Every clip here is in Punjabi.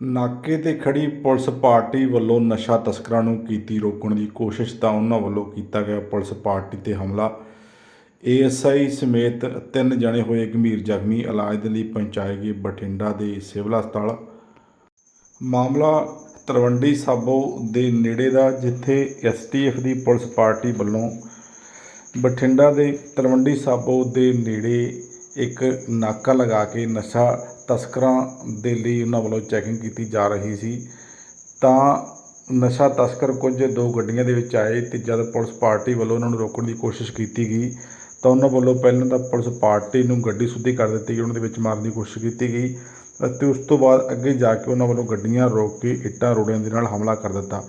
ਨਾਕੇ ਤੇ ਖੜੀ ਪੁਲਿਸ ਪਾਰਟੀ ਵੱਲੋਂ ਨਸ਼ਾ ਤਸਕਰਾਂ ਨੂੰ ਕੀਤੀ ਰੋਕਣ ਦੀ ਕੋਸ਼ਿਸ਼ ਤਾਂ ਉਹਨਾਂ ਵੱਲੋਂ ਕੀਤਾ ਗਿਆ ਪੁਲਿਸ ਪਾਰਟੀ ਤੇ ਹਮਲਾ। ਏਐਸਆਈ ਸਮੇਤ ਤਿੰਨ ਜਣੇ ਹੋਏ ਗੰਭੀਰ ਜ਼ਖਮੀ, ਇਲਾਜ ਦੇ ਲਈ ਪਹੁੰਚਾਏ ਗਏ ਬਠਿੰਡਾ ਦੇ ਸਿਵਲ ਹਸਪਤਾਲ। ਮਾਮਲਾ ਤਲਵੰਡੀ ਸਾਬੋ ਦੇ ਨੇੜੇ ਦਾ, ਜਿੱਥੇ ਐਸਟੀਐਫ ਦੀ ਪੁਲਿਸ ਪਾਰਟੀ ਵੱਲੋਂ ਬਠਿੰਡਾ ਦੇ ਤਲਵੰਡੀ ਸਾਬੋ ਦੇ ਨੇੜੇ ਇੱਕ ਨਾਕਾ ਲਗਾ ਕੇ ਨਸ਼ਾ ਤਸਕਰਾਂ ਦੇ ਲਈ ਉਹਨਾਂ ਵੱਲੋਂ ਚੈਕਿੰਗ ਕੀਤੀ ਜਾ ਰਹੀ ਸੀ। ਤਾਂ ਨਸ਼ਾ ਤਸਕਰ ਕੁਝ ਦੋ ਗੱਡੀਆਂ ਦੇ ਵਿੱਚ ਆਏ ਤੇ ਜਦ ਪੁਲਿਸ ਪਾਰਟੀ ਵੱਲੋਂ ਉਹਨਾਂ ਨੂੰ ਰੋਕਣ ਦੀ ਕੋਸ਼ਿਸ਼ ਕੀਤੀ ਗਈ, ਤਾਂ ਉਹਨਾਂ ਵੱਲੋਂ ਪਹਿਲਾਂ ਤਾਂ ਪੁਲਿਸ ਪਾਰਟੀ ਨੂੰ ਗੱਡੀ ਸੁੱਧੀ ਕਰ ਦਿੱਤੀ ਗਈ, ਉਹਨਾਂ ਦੇ ਵਿੱਚ ਮਾਰਨ ਦੀ ਕੋਸ਼ਿਸ਼ ਕੀਤੀ ਗਈ ਅਤੇ ਉਸ ਤੋਂ ਬਾਅਦ ਅੱਗੇ ਜਾ ਕੇ ਉਹਨਾਂ ਵੱਲੋਂ ਗੱਡੀਆਂ ਰੋਕ ਕੇ ਇੱਟਾਂ, ਰੋੜਿਆਂ ਦੇ ਨਾਲ ਹਮਲਾ ਕਰ ਦਿੱਤਾ।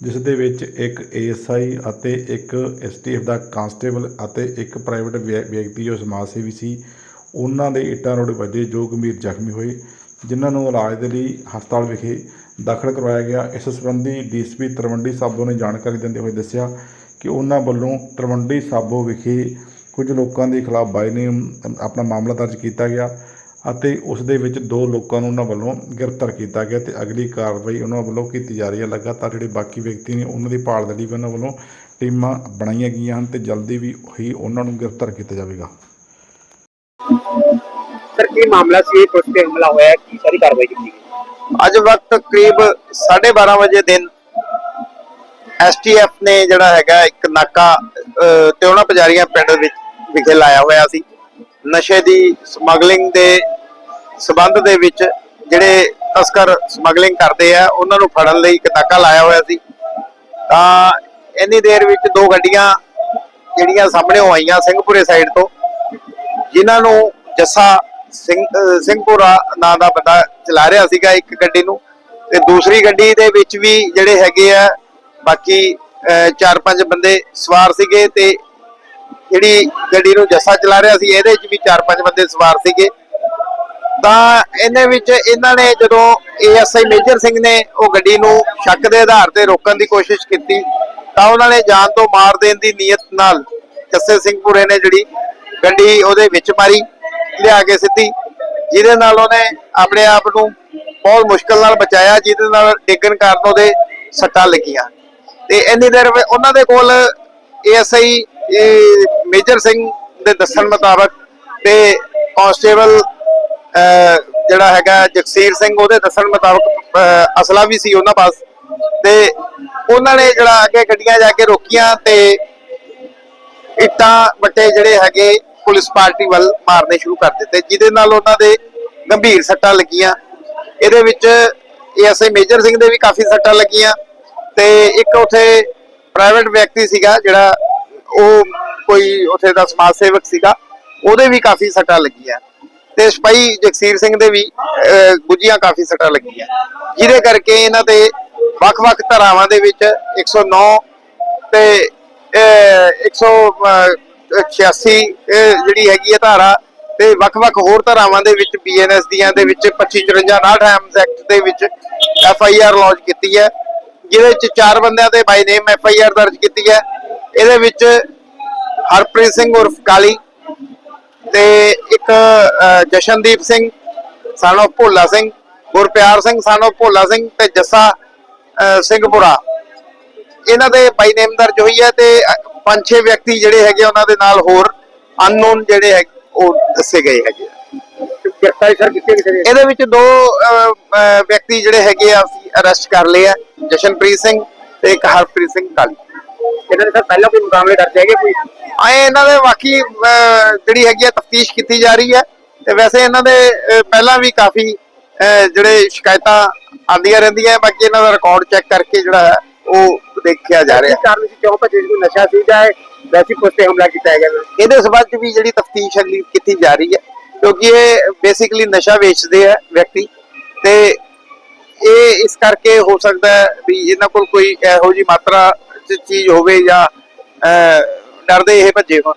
ਜਿਸ ਦੇ ਵਿੱਚ ਇੱਕ ਏਐਸਆਈ ਅਤੇ ਇੱਕ ਐਸਟੀਐਫ ਦਾ ਕਾਂਸਟੇਬਲ ਅਤੇ ਇੱਕ ਪ੍ਰਾਈਵੇਟ ਵਿਅਕਤੀ ਜੋ ਸਮਾਜ ਸੇਵੀ ਸੀ, ਉਹਨਾਂ ਦੇ ਇੱਟਾਂ ਰੋੜੇ ਵੱਜੇ ਜੋ ਗੰਭੀਰ ਜ਼ਖਮੀ ਹੋਏ, ਜਿਨ੍ਹਾਂ ਨੂੰ ਇਲਾਜ ਦੇ ਲਈ ਹਸਪਤਾਲ ਵਿਖੇ ਦਾਖਲ ਕਰਵਾਇਆ ਗਿਆ। ਇਸ ਸੰਬੰਧੀ ਡੀਐਸਪੀ ਤਰਵੰਡੀ ਸਾਬੋ ਨੇ ਜਾਣਕਾਰੀ ਦਿੰਦੇ ਹੋਏ ਦੱਸਿਆ ਕਿ ਉਹਨਾਂ ਵੱਲੋਂ ਤਲਵੰਡੀ ਸਾਬੋ ਵਿਖੇ ਕੁਝ ਲੋਕਾਂ ਦੇ ਖਿਲਾਫ ਬਾਈ ਨੇ ਆਪਣਾ ਮਾਮਲਾ ਦਰਜ ਕੀਤਾ ਗਿਆ। ਅਤੇ ਉਸ ਦੇ ਵਿੱਚ ਦੋ ਲੋਕਾਂ ਨੂੰ ਉਹਨਾਂ ਵੱਲੋਂ ਗ੍ਰਿਫਤਾਰ ਕੀਤਾ ਗਿਆ ਤੇ ਅਗਲੀ ਕਾਰਵਾਈ ਉਹਨਾਂ ਵੱਲੋਂ ਕੀਤੀ ਜਾ ਰਹੀ ਹੈ। ਲਗਾਤਾਰ ਜਿਹੜੇ ਬਾਕੀ ਵਿਅਕਤੀ ਨੇ ਉਹਨਾਂ ਦੀ ਭਾਲ ਦੇ ਲਈ ਵੀ ਉਹਨਾਂ ਵੱਲੋਂ ਟੀਮਾਂ ਬਣਾਈਆਂ ਗਈਆਂ ਹਨ ਤੇ ਜਲਦੀ ਵੀ ਹੀ ਉਹਨਾਂ ਨੂੰ ਗ੍ਰਿਫਤਾਰ ਕੀਤਾ ਜਾਵੇਗਾ। ਸਰ ਕੀ ਮਾਮਲਾ ਸੀ? ਇਹ ਪੁਲਿਸ ਤੇ ਹਮਲਾ ਹੋਇਆ ਕੀ ਸਾਰੀ ਕਾਰਵਾਈ ਕੀਤੀ ਗਈ? ਅੱਜ ਵਕਤ ਕਰੀਬ 12:30 ਵਜੇ ਦਿਨ ਐਸਟੀਐਫ ਨੇ ਜਿਹੜਾ ਹੈਗਾ ਇੱਕ ਨਾਕਾ ਅਹ, ਤਿਉਣਾ ਪਜਾਰੀਆਂ ਪਿੰਡ ਵਿੱਚ ਵਿਖੇ ਲਾਇਆ ਹੋਇਆ ਸੀ। ਨਸ਼ੇ ਦੀ ਸਮਗਲਿੰਗ ਦੇ ਸਬੰਧ ਦੇ ਵਿੱਚ ਜਿਹੜੇ ਤਸਕਰ ਸਮਗਲਿੰਗ ਕਰਦੇ ਆ, ਉਹਨਾਂ ਨੂੰ ਫੜਨ ਲਈ ਇੱਕ ਨਾਕਾ ਲਾਇਆ ਹੋਇਆ ਸੀ। ਤਾਂ ਇੰਨੀ ਦੇਰ ਵਿੱਚ ਦੋ ਗੱਡੀਆਂ ਜਿਹੜੀਆਂ ਸਾਹਮਣੇ ਆਈਆਂ ਸਿੰਘਪੁਰੇ ਸਾਈਡ ਤੋਂ, ਜਿਨ੍ਹਾਂ ਨੂੰ ਜੱਸਾ ਸਿੰਘ ਸਿੰਘਪੁਰਾ ਨਾਂ ਦਾ ਬੰਦਾ ਚਲਾ ਰਿਹਾ ਸੀਗਾ ਇੱਕ ਗੱਡੀ ਨੂੰ। ਤੇ ਦੂਸਰੀ ਗੱਡੀ ਦੇ ਵਿੱਚ ਵੀ ਜਿਹੜੇ ਹੈਗੇ ਆ, ਬਾਕੀ ਚਾਰ ਪੰਜ ਬੰਦੇ ਸਵਾਰ ਸੀਗੇ ਤੇ ਜਿਹੜੀ ਗੱਡੀ ਨੂੰ ਜੱਸਾ ਚਲਾ ਰਿਹਾ ਸੀ, ਇਹਦੇ ਵਿੱਚ ਵੀ ਚਾਰ ਪੰਜ ਬੰਦੇ ਸਵਾਰ ਸੀਗੇ। ਤਾਂ ਇਹਨੇ ਵਿੱਚ ਇਹਨਾਂ ਨੇ ਜਦੋਂ ਏਐਸਆਈ ਮੇਜਰ ਸਿੰਘ ਨੇ ਉਹ ਗੱਡੀ ਨੂੰ ਸ਼ੱਕ ਦੇ ਆਧਾਰ ਤੇ ਰੋਕਣ ਦੀ ਕੋਸ਼ਿਸ਼ ਕੀਤੀ, ਤਾਂ ਉਹਨਾਂ ਨੇ ਜਾਨ ਤੋਂ ਮਾਰ ਦੇਣ ਦੀ ਨੀਅਤ ਨਾਲ ਜੱਸੇ ਸਿੰਘਪੁਰੇ ਨੇ ਜਿਹੜੀ ਗੱਡੀ ਉਹਦੇ ਵਿੱਚ ਮਾਰੀ, ਲਿਆ ਕੇ ਸਿੱਧੀ। ਜਿਹਦੇ ਨਾਲ ਉਹਨੇ ਆਪਣੇ ਆਪ ਨੂੰ ਬਹੁਤ ਮੁਸ਼ਕਲ ਨਾਲ ਬਚਾਇਆ, ਜਿਹਦੇ ਨਾਲ ਡਿੱਗਣ ਕਾਰਨ ਉਹਦੇ ਸੱਟਾਂ ਲੱਗੀਆਂ। ਤੇ ਇੰਨੀ ਦੇਰ ਉਹਨਾਂ ਦੇ ਕੋਲ ਏਐਸਆਈ ਮੇਜਰ ਸਿੰਘ ਦੇ ਦੱਸਣ ਮੁਤਾਬਕ ਤੇ ਕਾਂਸਟੇਬਲ ਜਿਹੜਾ ਹੈਗਾ ਜਗਸੀਰ ਸਿੰਘ, ਉਹਦੇ ਦੱਸਣ ਮੁਤਾਬਕ ਅਸਲਾ ਵੀ ਸੀ ਉਹਨਾਂ ਪਾਸ। ਤੇ ਉਹਨਾਂ ਨੇ ਜਿਹੜਾ ਅੱਗੇ ਗੱਡੀਆਂ ਜਾ ਕੇ ਰੋਕੀਆਂ ਤੇ ਇੱਟਾਂ ਵੱਟੇ ਜਿਹੜੇ ਹੈਗੇ ਪੁਲਿਸ ਪਾਰਟੀ ਵੱਲ ਮਾਰਨੇ ਸ਼ੁਰੂ ਕਰ ਦਿੱਤੇ, ਜਿਹਦੇ ਨਾਲ ਉਹਨਾਂ ਦੇ ਗੰਭੀਰ ਸੱਟਾਂ ਲੱਗੀਆਂ। ਇਹਦੇ ਵਿੱਚ ਏਐਸਆਈ ਮੇਜਰ ਸਿੰਘ ਦੇ ਵੀ ਕਾਫੀ ਸੱਟਾਂ ਲੱਗੀਆਂ ਤੇ ਇੱਕ ਉਥੇ ਪ੍ਰਾਈਵੇਟ ਵਿਅਕਤੀ ਸੀਗਾ ਜਿਹੜਾ ਉਹ ਕੋਈ ਉਥੇ ਦਾ ਸਮਾਜ ਸੇਵਕ ਸੀਗਾ ਉਹਦੇ ਵੀ ਕਾਫੀ ਸੱਟਾਂ ਲੱਗੀਆਂ। ਤੇ ਸਿਪਾਹੀ ਜਗਸੀਰ ਸਿੰਘ ਦੇ ਵੀ ਗੁੱਜੀਆਂ ਕਾਫੀ ਸੱਟਾਂ ਲੱਗੀਆਂ। ਜਿਹਦੇ ਕਰਕੇ ਇਹਨਾਂ ਦੇ ਵੱਖ-ਵੱਖ ਧਾਰਾਵਾਂ ਦੇ ਵਿੱਚ 109 ਤੇ ਅਹ, 186 ਇਹ ਜਿਹੜੀ ਹੈਗੀ ਹੈ ਧਾਰਾ ਤੇ ਵੱਖ-ਵੱਖ ਹੋਰ ਧਾਰਾਵਾਂ ਦੇ ਵਿੱਚ ਬੀਐਨਐਸ ਦੀਆਂ ਦੇ ਵਿੱਚ 2554 59 ਐਮਸ ਐਕਟ ਦੇ ਵਿੱਚ ਐਫ ਆਈ ਆਰ ਲੌਂਚ ਕੀਤੀ ਹੈ ਜਿਹਦੇ ਵਿੱਚ ਚਾਰ ਬੰਦਿਆਂ ਤੇ ਬਾਈ ਨੇਮ ਐਫ ਆਈ ਆਰ ਦਰਜ ਕੀਤੀ ਹੈ। ਇਹਦੇ ਵਿੱਚ ਹਰਪ੍ਰੀਤ ਸਿੰਘ ਉਰਫ ਕਾਲੀ ਤੇ ਇੱਕ ਜਸ਼ਨਦੀਪ ਸਿੰਘ ਸਾਨੋ ਭੋਲਾ ਸਿੰਘ ਗੁਰਪਿਆਰ ਸਿੰਘ ਸਾਨੋ ਭੋਲਾ ਸਿੰਘ ਤੇ ਜੱਸਾ ਸਿੰਘਪੁਰਾ। ਇਹਨਾਂ ਦੇ ਬਾਈ ਨੇਮ ਦਰਜ ਹੋਈ ਹੈ ਤੇ ਪੰਜ ਛੇ ਵਿਅਕਤੀ ਜਿਹੜੇ ਹੈਗੇ ਉਹਨਾਂ ਦੇ ਨਾਲ ਹੋਰ ਅਨਨੋਨ ਜਿਹੜੇ ਹੈ ਉਹ ਦੱਸੇ ਗਏ ਹੈਗੇ। ਗ੍ਰਿਫਤਾਰੀ ਸਰ ਕਿੱਥੇ ਇਹਦੇ ਵਿੱਚ ਦੋ ਵਿਅਕਤੀ ਜਿਹੜੇ ਹੈਗੇ ਆ ਅਸੀਂ ਅਰੈਸਟ ਕਰ ਲਏ ਆ ਜਸ਼ਨਪ੍ਰੀਤ ਸਿੰਘ ਤੇ ਇੱਕ ਹਰਪ੍ਰੀਤ ਸਿੰਘ ਕਾਲੀ। ਇਹਨਾਂ ਦੇ ਸਰ ਪਹਿਲਾਂ ਕੋਈ ਮੁਕਾਬਲੇ ਦਰਜ ਹੈਗੇ ਕੋਈ? ਆਏ ਇਹਨਾਂ ਦੇ ਬਾਕੀ ਜਿਹੜੀ ਹੈਗੀ ਆ ਤਫਤੀਸ਼ ਕੀਤੀ ਜਾ ਰਹੀ ਹੈ। ਤੇ ਵੈਸੇ ਇਹਨਾਂ ਦੇ ਪਹਿਲਾਂ ਵੀ ਕਾਫੀ ਜਿਹੜੇ ਸ਼ਿਕਾਇਤਾਂ ਆਉਂਦੀਆਂ ਰਹਿੰਦੀਆਂ ਬਾਕੀ ਇਹਨਾਂ ਦਾ ਰਿਕਾਰਡ ਚੈੱਕ ਕਰਕੇ ਜਿਹੜਾ ਹੈ ਉਹ ਦੇਖਿਆ ਜਾ ਰਿਹਾ ਇਸ ਕਾਰਨ ਸੀ? ਕਿਉਂ ਭੱਜੇ ਕੋਈ ਨਸ਼ਾ ਸੀ ਜਾਂ ਇਹ ਵੈਸੀ ਪੁਲਿਸ ਤੇ ਹਮਲਾ ਕੀਤਾ ਹੈਗਾ ਇਹਦੇ ਸਬੰਧ 'ਚ ਵੀ ਜਿਹੜੀ ਤਫਤੀਸ਼ ਅਗਲੀ ਕੀਤੀ ਜਾ ਰਹੀ ਹੈ। ਕਿਉਂਕਿ ਇਹ ਬੇਸਿਕਲੀ ਨਸ਼ਾ ਵੇਚਦੇ ਆ ਵਿਅਕਤੀ। ਤੇ ਇਹ ਇਸ ਕਰਕੇ ਹੋ ਸਕਦਾ ਹੈ ਵੀ ਇਹਨਾਂ ਕੋਲ ਕੋਈ ਇਹੋ ਜੀ ਮਾਤਰਾ ਚੀਜ਼ ਹੋਵੇ ਜਾਂ ਡਰਦੇ ਇਹ ਭੱਜੇ ਹੋਣ।